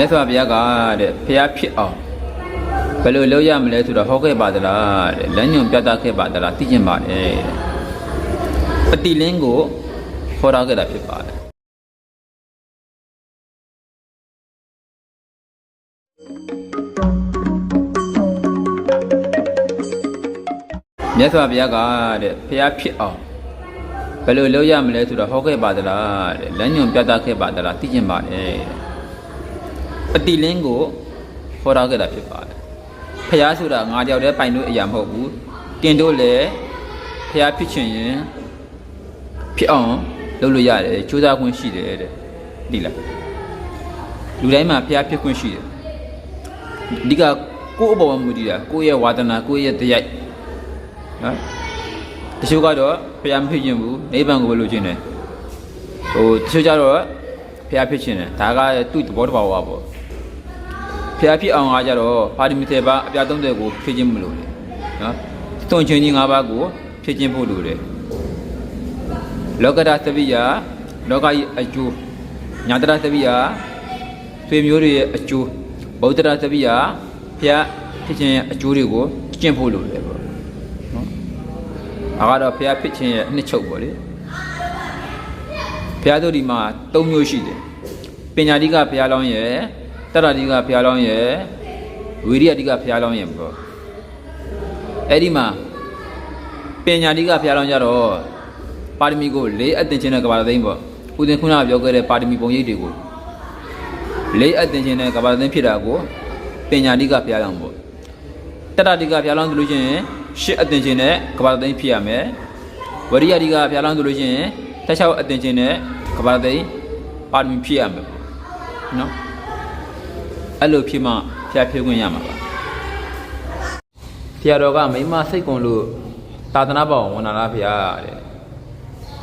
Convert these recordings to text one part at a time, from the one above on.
မြတ်စွာဘုရားကတဲ့ဖះဖြစ်အောင်ဘယ်လိုလုပ်ရမလဲဆိုတော့ဟောခဲ့ပါသလားတဲ့လမ်းညွန်ပြသခဲ့ပါသလားသိကျင်ပါတယ်တဲ့ပတိလင်းကိုဟောထားခဲ့တာဖြစ်ပါတယ်မြတ်စွာဘုရားကတဲ့ဖះဖြစ်အောင်ဘယ်လိုလုပ်ရမလဲဆိုတော့ဟောခဲ့ပါသလားတဲ့လမ်းညွန်ပြသခဲ့ပါသလားသိကျင်ပါတယ် တဲ့ပတိလင်းကိုခေါ်ထားခဲ့တာဖြစ်ပါတယ်ဖះဆိုတာငါကြောက်တဲ့ပိုင်လို့အရာမဟုတ်ဘူးတင်တို့လည်းဖះဖြစ်ချင်ရင်ဖြစ်အောင်လုပ်လို့ရတယ်ကြိုးစားခွင့်ရှိတယ်တဲ့ဒီလားလူတိုင်းမှာဖះဖြစ်ခွင့်ရှိတယ်ဒီကကိုယ့်အပေါ်မှာမူတည်တာကိုယ့်ရဲ့ဝါဒနာကိုယ့်ရဲ့တရားနော်တချို့ကတော့ဖះမဖြစ်ချင်ဘူးနိဗ္ဗာန်ကိုပဲလိုချင်တယ်ဟိုတချို့ကျတော့ဖះဖြစ်ချင်တယ်ဒါကသူ့သဘောတဘာဝပေါ့ ဖျားဖြစ်အောင်အားကြတော့ပါရမီ7ပါးအပြာ30ကိုဖြည့်ခြင်းမလို့လေနော်သွန်ချင်းကြီး5ပါးကိုဖြည့်ခြင်းဖို့လိုတယ်လောကဓာသပိယလောကကြီးအကျိုးညာတရသပိယဆွေမျိုးတွေရဲ့အကျိုးဗုဒ္ဓရသပိယဖျားဖြစ်ခြင်းရဲ့အကျိုးတွေကိုကျင့်ဖို့လိုတယ်ပေါ့နော်အားကတော့ဖျားဖြစ်ခြင်းရဲ့အနှစ်ချုပ်ပေါ့လေဖျားတို့ဒီမှာ၃မျိုးရှိတယ်ပညာတိကဖျားလောင်းရဲ့ တတ္တတိကဘုရားလောင်းရဲ့ဝိရိယတိကဘုရားလောင်းရဲ့ပေါ့အဲ့ဒီမှာပညာတိကဘုရားလောင်းကြတော့ပါရမီကိုလေးအပ်တင်ခြင်းတဲ့ကဘာသိန်းပေါ့ဥဒင်ခုနကပြောခဲ့တဲ့ပါရမီပုံရိပ်တွေကိုလေးအပ်တင်ခြင်းတဲ့ကဘာသိန်းဖြစ်တာကိုပညာတိကဘုရားလောင်းပေါ့တတ္တတိကဘုရားလောင်းဆိုလို့ရှိရင်ရှစ်အပ်တင်ခြင်းတဲ့ကဘာသိန်းဖြစ်ရမယ်ဝိရိယတိကဘုရားလောင်းဆိုလို့ရှိရင်တခြားအပ်တင်ခြင်းတဲ့ကဘာသိန်းပါရမီဖြစ်ရမယ်ပေါ့နော် အဲ့လိုဖြစ်မှဖျားဖြုတ်ခွင့်ရမှာပါဖျားတော်ကမိမစိတ်ကုန်လို့သာသနာ့ဘောင်ဝန်လာလားဖျားတဲ့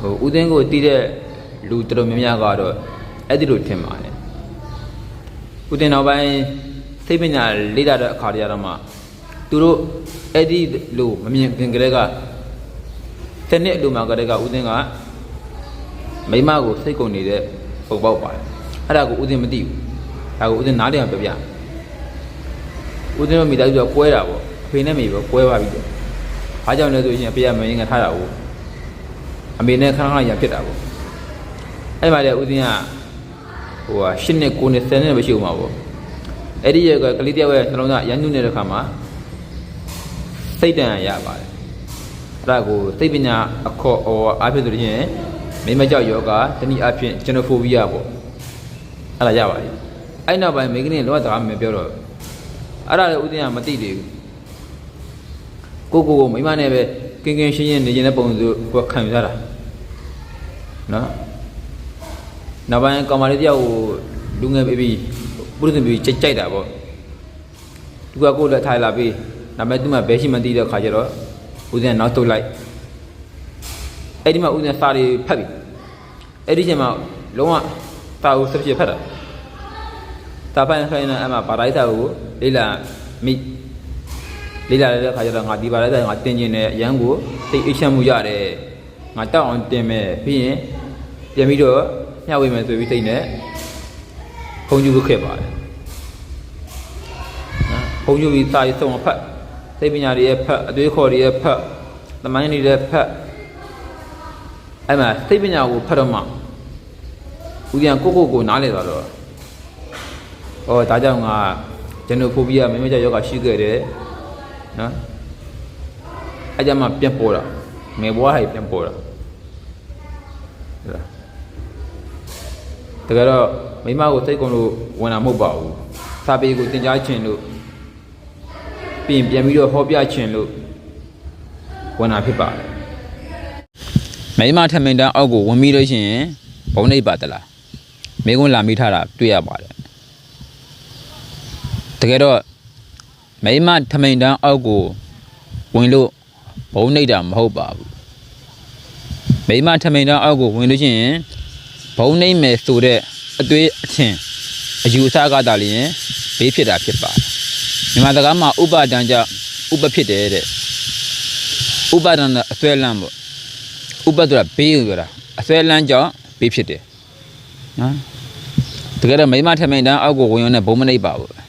ဟိုဦးသိန်းကိုတီးတဲ့လူတော်တော်များများကတော့အဲ့ဒီလိုထင်ပါတယ်ဦးသိန်းနောက်ပိုင်းစိတ်ပညာလေ့လာတဲ့အခါတည်းရတော့မှသူတို့အဲ့ဒီလိုမမြင်ခင်ကလေးကတနေ့အလိုမှာကလေးကဦးသိန်းကမိမကိုစိတ်ကုန်နေတဲ့ပုံပေါက်ပါတယ်အဲ့ဒါကိုဦးသိန်းမသိဘူး ဒါကိုဦးဇင်းနားလည်အောင်ပြောပြဦးဇင်းတို့မိသားစုကကွဲတာပေါ့အဖေနဲ့မေပဲကွဲပါပြီတော့ဘာကြောင့်လဲဆိုရင်အဖေကမင်းကထားတာကိုအမေနဲ့ခဏခဏရဖြစ်တာပေါ့အဲ့မှာလေဦးဇင်းကဟိုဟာ၈နှစ်9နှစ်10နှစ်ပဲရှိဦးမှာပေါ့အဲ့ဒီရဲ့ကလေးတယောက်ရဲ့နှလုံးသားရမ်းညွနေတဲ့ခါမှာစိတ်တန်ရပါတယ်အဲ့ဒါကိုစိတ်ပညာအခေါ်အော်အားဖြင့်ဆိုလို့ရှိရင်မိမကြောက်ယောဂတနည်းအားဖြင့်ဂျနိုဖိုဘီယာပေါ့အဲ့ဒါရပါတယ် အဲ့နောက်ပိုင်းမိကင်းလောကစကားမပြောတော့အဲ့ဒါလည်းဦးသိန်းကမသိသေးဘူးကိုကိုကိုမိမနဲ့ပဲကင်းကင်းရှင်းရှင်းနေခြင်းတဲ့ပုံစံကိုခံယူရတာနော်နောက်ပိုင်းကောင်မလေးတယောက်ကိုလူငယ်ပေးပြီးပုရိသပေးကြိုက်ကြိုက်တာပေါ့သူကကိုယ်လက်ထိုင်လာပြီးနောက်ပိုင်းသူမှဘဲရှိမှသိတဲ့ခါကျတော့ဦးသိန်းကနောက်တုတ်လိုက်အဲ့ဒီမှာဦးသိန်းစာတွေဖတ်ပြီအဲ့ဒီချိန်မှာလုံးဝတာကိုစပ်ပြဖတ်တာ တာဖိုင်ခိုင်းနေအမပါရိုက်တာကိုလေးလာမိလေးလာတဲ့ခါကျတော့ငါဒီပါရိုက်တာငါတင်ကျင်တယ်အရန်ကိုသိအိတ်ချက်မှုရတယ်ငါတောက်အောင်တင်မယ်ပြီးရင်ပြန်ပြီးတော့မျှဝေမယ်ဆိုပြီးသိနေဖုံးကျူဖို့ခဲ့ပါတယ်နော်ဖုံးကျူပြီးစာရေးဆုံးဖတ်သိပညာတွေရဲ့ဖတ်အသွေးခေါ်တွေရဲ့ဖတ်သမိုင်းတွေရဲ့ဖတ်အဲ့မှာသိပညာကိုဖတ်တော့မှဦးပြန်ကိုကိုကိုနားလေသွားတော့။ အော်ဒါကြောင့်ငါဂျနိုဖိုဘီးယားမင်းမကျယောဂရှိခဲ့တယ်နော်။အဲကြမှာပြန်ပေါ်တာငယ်ဘွားဟိုင်ပြန်ပေါ်တာဟုတ်လားတကယ်တော့မိမကိုစိတ်ကုန်လို့ဝင်တာမဟုတ်ပါဘူး။စာပေကိုသင်ကြားခြင်းလို့ပြီးရင်ပြန်ပြီးတော့ဟောပြခြင်းလို့ဝင်တာဖြစ်ပါတယ်။မိမထမင်တန်းအောက်ကိုဝင်ပြီးလို့ရှိရင်ဘုံနေပါတလား။မိကုန်းလာမိထားတာတွေ့ရပါတယ် တကယ်တော့မိမထမိန်တန်းအောက်ကိုဝင်လို့ဘုံနှိပ်တာမဟုတ်ပါဘူးမိမထမိန်တန်းအောက်ကိုဝင်လို့ရှိရင်ဘုံနှိပ်မယ်ဆိုတဲ့အသွေးအချင်းအယူအဆကသာလျင်ဘေးဖြစ်တာဖြစ်ပါတယ်မြန်မာစကားမှာဥပါဒံကြောင့်ဥပဖြစ်တယ်တဲ့ဥပါဒံကအစွဲလန်းပေါ့ဥပဆိုတာဘေးကိုပြောတာအစွဲလန်းကြောင့်ဘေးဖြစ်တယ်နော်သူကယ်တော့မိမထမိန်တန်းအောက်ကိုဝင်ရုံနဲ့ဘုံမနှိပ်ပါဘူး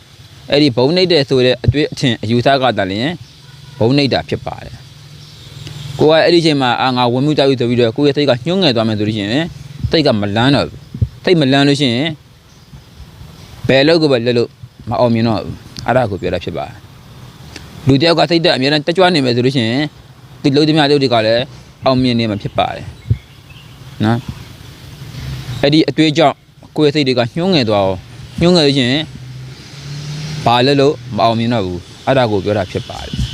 အဲ့ဒီဘုံနှိပ်တဲ့ဆိုတဲ့အတွေ့အထင်အယူဆကတည်းကဘုံနှိပ်တာဖြစ်ပါတယ်ကိုကအဲ့ဒီချိန်မှာအာငါဝင်မှုတောက်ယူဆိုပြီးတော့ကိုယ့်ရဲ့စိတ်ကညှိုးငယ်သွားမယ်ဆိုလို့ရှိရင်စိတ်ကမလန်းတော့ဘူးစိတ်မလန်းလို့ရှိရင်ဘယ်လောက်ကိုပဲလက်လို့မအောင်မြင်တော့ဘူးအဲ့ဒါကိုပြောတာဖြစ်ပါတယ်လူတယောက်ကစိတ်တက်အများနဲ့တက်ကြွနေမယ်ဆိုလို့ရှိရင်ဒီလုံးသမျှတို့တွေကလည်းအောင်မြင်နေမှာဖြစ်ပါတယ်နော်အဲ့ဒီအတွေ့အကြောင့်ကိုယ့်ရဲ့စိတ်တွေကညှိုးငယ်သွားအောင်ညှိုးငယ်လို့ရှိရင် ဘာလဲလို့မအောင်မြင်တော့ဘူးအဲ့ဒါကိုပြောတာဖြစ်ပါတယ်